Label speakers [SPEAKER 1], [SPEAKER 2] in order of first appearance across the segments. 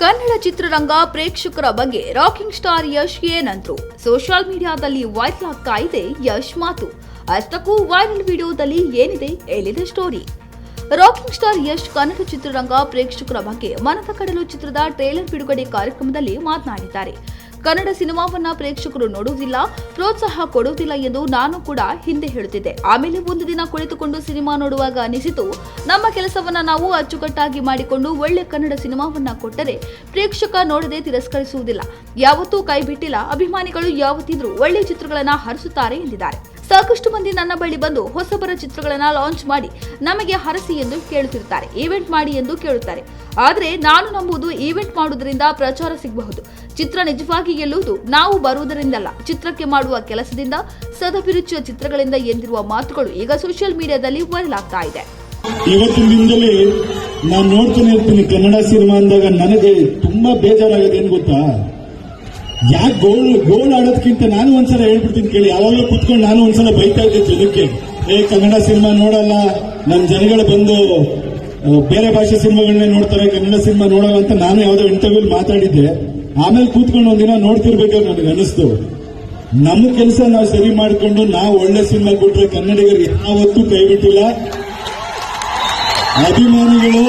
[SPEAKER 1] ಕನ್ನಡ ಚಿತ್ರರಂಗ ಪ್ರೇಕ್ಷಕರ ಬಗ್ಗೆ ರಾಕಿಂಗ್ ಸ್ಟಾರ್ ಯಶ್ ಏನಂದ್ರು. ಸೋಷಿಯಲ್ ಮೀಡಿಯಾದಲ್ಲಿ ವೈರಲ್ ಆಗ್ತಾ ಇದೆ ಯಶ್ ಮಾತು. ಅಷ್ಟಕ್ಕೂ ವೈರಲ್ ವಿಡಿಯೋದಲ್ಲಿ ಏನಿದೆ ಹೇಳಿದೆ story? Rocking star Yash Kannada ಚಿತ್ರರಂಗ ಪ್ರೇಕ್ಷಕರ ಬಗ್ಗೆ ಮನದ ಕಡಲು ಚಿತ್ರದ ಟ್ರೇಲರ್ ಬಿಡುಗಡೆ ಕಾರ್ಯಕ್ರಮದಲ್ಲಿ ಮಾತನಾಡಿದ್ದಾರೆ. ಕನ್ನಡ ಸಿನಿಮಾವನ್ನ ಪ್ರೇಕ್ಷಕರು ನೋಡುವುದಿಲ್ಲ, ಪ್ರೋತ್ಸಾಹ ಕೊಡುವುದಿಲ್ಲ ಎಂದು ನಾನು ಕೂಡ ಹಿಂದೆ ಹೇಳುತ್ತಿದ್ದೆ. ಆಮೇಲೆ ಒಂದು ದಿನ ಕುಳಿತುಕೊಂಡು ಸಿನಿಮಾ ನೋಡುವಾಗ ಅನಿಸಿತು, ನಮ್ಮ ಕೆಲಸವನ್ನ ನಾವು ಅಚ್ಚುಕಟ್ಟಾಗಿ ಮಾಡಿಕೊಂಡು ಒಳ್ಳೆ ಕನ್ನಡ ಸಿನಿಮಾವನ್ನ ಕೊಟ್ಟರೆ ಪ್ರೇಕ್ಷಕ ನೋಡದೆ ತಿರಸ್ಕರಿಸುವುದಿಲ್ಲ. ಯಾವತ್ತೂ ಕೈ ಬಿಟ್ಟಿಲ್ಲ, ಅಭಿಮಾನಿಗಳು ಯಾವತ್ತಿದ್ರೂ ಒಳ್ಳೆ ಚಿತ್ರಗಳನ್ನ ಹರಿಸುತ್ತಾರೆ ಎಂದಿದ್ದಾರೆ. ಸಾಕಷ್ಟು ಮಂದಿ ನನ್ನ ಬಳಿ ಬಂದು ಹೊಸಬರ ಚಿತ್ರಗಳನ್ನು ಲಾಂಚ್ ಮಾಡಿ ನಮಗೆ ಹರಸಿ ಎಂದು ಕೇಳುತ್ತಿರುತ್ತಾರೆ. ಈವೆಂಟ್ ಮಾಡಿ ಎಂದು ಕೇಳುತ್ತಾರೆ. ಆದರೆ ನಾನು ನಂಬುವುದು ಈವೆಂಟ್ ಮಾಡುವುದರಿಂದ ಪ್ರಚಾರ ಸಿಗಬಹುದು. ಚಿತ್ರ ನಿಜವಾಗಿ ಗೆಲ್ಲುವುದು ನಾವು ಬರುವುದರಿಂದಲ್ಲ. ಚಿತ್ರಕ್ಕೆ ಮಾಡುವ ಕೆಲಸದಿಂದ ಸದಭಿರುಚಿಯ ಚಿತ್ರಗಳಿಂದ ಎಂದಿರುವ ಮಾತುಗಳು ಈಗ ಸೋಷಿಯಲ್ ಮೀಡಿಯಾದಲ್ಲಿ ವೈರಲ್ ಆಗ್ತಾ ಇದೆ.
[SPEAKER 2] ಇವತ್ತಿನ ದಿನದಲ್ಲಿ ನಾನು ನೋಡ್ತಾನೆ ಇರ್ತೀನಿ ಕನ್ನಡ ಸಿನಿಮಾ ಅಂದಾಗ ನನಗೆ ತುಂಬಾ ಬೇಜಾರಾಗಿದೆ ಏನ್ ಗೊತ್ತಾ? ಯಾಕೆ ಗೋಲ್ ಗೋಲ್ ಆಡೋದಕ್ಕಿಂತ ನಾನು ಒಂದ್ಸಲ ಹೇಳ್ಬಿಡ್ತೀನಿ ಕೇಳಿ. ಯಾವಾಗಲೂ ಕುತ್ಕೊಂಡು ನಾನು ಒಂದ್ಸಲ ಬೈತಾ ಇದ್ದೆ ಜನಕ್ಕೆ ಏ, ಕನ್ನಡ ಸಿನಿಮಾ ನೋಡಲ್ಲ. ನಮ್ಮ ಜನಗಳು ಬಂದು ಬೇರೆ ಭಾಷೆ ಸಿನಿಮಾಗಳನ್ನೇ ನೋಡ್ತಾರೆ, ಕನ್ನಡ ಸಿನಿಮಾ ನೋಡಲ್ಲ ಅಂತ ನಾನು ಯಾವ್ದೋ ಇಂಟರ್ವ್ಯೂಲ್ ಮಾತಾಡಿದ್ದೆ. ಆಮೇಲೆ ಕೂತ್ಕೊಂಡು ಒಂದಿನ ನೋಡ್ತಿರ್ಬೇಕಾದ್ರೆ ನನಗೆ ಅನಿಸ್ತು ನಮ್ಮ ಕೆಲಸ ನಾವು ಸರಿ ಮಾಡಿಕೊಂಡು ನಾವು ಒಳ್ಳೆ ಸಿನಿಮಾ ಕೊಟ್ರೆ ಕನ್ನಡಿಗರು ಯಾವತ್ತೂ ಕೈ ಬಿಟ್ಟಿಲ್ಲ. ಅಭಿಮಾನಿಗಳು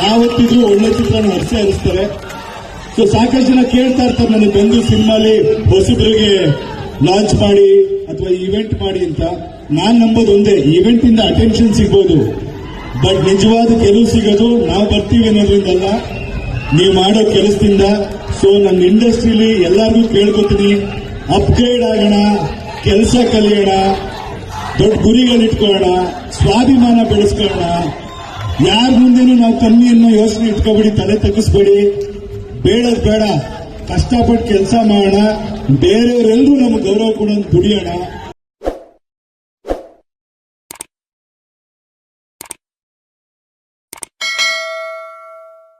[SPEAKER 2] ಯಾವತ್ತಿದ್ರೂ ಒಳ್ಳೆ ಚಿತ್ರನ ಹರಿಸೇ ಹರಿಸ್ತಾರೆ. ಸೊ ಸಾಕಷ್ಟು ಜನ ಕೇಳ್ತಾ ಇರ್ತಾರೆ ನನಗೆ ಬಂದು ಸಿನಿಮಾಲಿ ಹೊಸಬರಿಗೆ ಲಾಂಚ್ ಮಾಡಿ ಅಥವಾ ಇವೆಂಟ್ ಮಾಡಿ ಅಂತ. ನಾನು ನಂಬೋದು ಒಂದೇ ಇವೆಂಟ್ ಇಂದ ಅಟೆನ್ಷನ್ ಸಿಗ್ಬೋದು. ಬಟ್ ನಿಜವಾದ ಗೆಲುವು ಸಿಗೋದು ನಾವು ಬರ್ತೀವಿ ಅನ್ನೋದ್ರಿಂದಲ್ಲ, ನೀವು ಮಾಡೋ ಕೆಲಸದಿಂದ. ಸೊ ನನ್ನ ಇಂಡಸ್ಟ್ರಿಲಿ ಎಲ್ಲರಿಗೂ ಕೇಳ್ಕೊತೀನಿ ಅಪ್ಗ್ರೇಡ್ ಆಗೋಣ, ಕೆಲಸ ಕಲಿಯೋಣ, ದೊಡ್ಡ ಗುರಿಗಳಿಟ್ಕೊಳ್ಳೋಣ ಸ್ವಾಭಿಮಾನ ಬೆಳೆಸ್ಕೊಳ್ಳೋಣ. ಯಾರ ಮುಂದೆನೂ ನಾವು ಕಮ್ಮಿ ಅನ್ನೋ ಯೋಚನೆ ಇಟ್ಕೊಬೇಡಿ, ತಲೆ ತಗ್ಗಿಸ್ಬೇಡಿ. ಬೇಡದ್ ಬೇಡ. ಕಷ್ಟಪಟ್ಟು ಕೆಲಸ ಮಾಡೋಣ. ಬೇರೆಯವರೆಲ್ಲರೂ ನಮ್ಗೆ ಗೌರವ ಕೊಡೋದು ದುಡಿಯೋಣ.